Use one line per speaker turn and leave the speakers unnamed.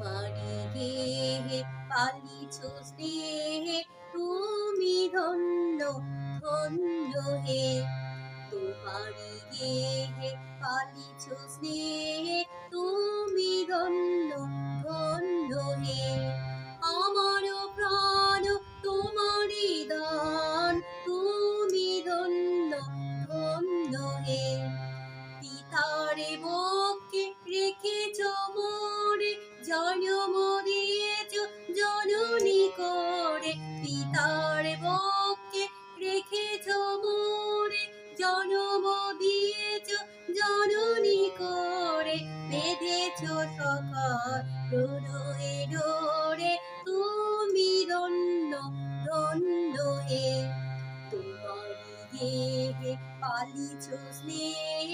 তোমারি গে পালিছ স্নেহে তুমি ধন্য ধন্য হে। তোমারি গে পালিছ স্নেহে তুমি ধন্য ধন্য হে। আমার প্রাণ তোমারি দান, তুমি ধন্য ধন্য হে। পিতারে বকে জননী করে বেঁধেছ সকল হৃদয়ে ডোরে তুমি ধন্য ধন্য হে তোমার পালিছ স্নেহ।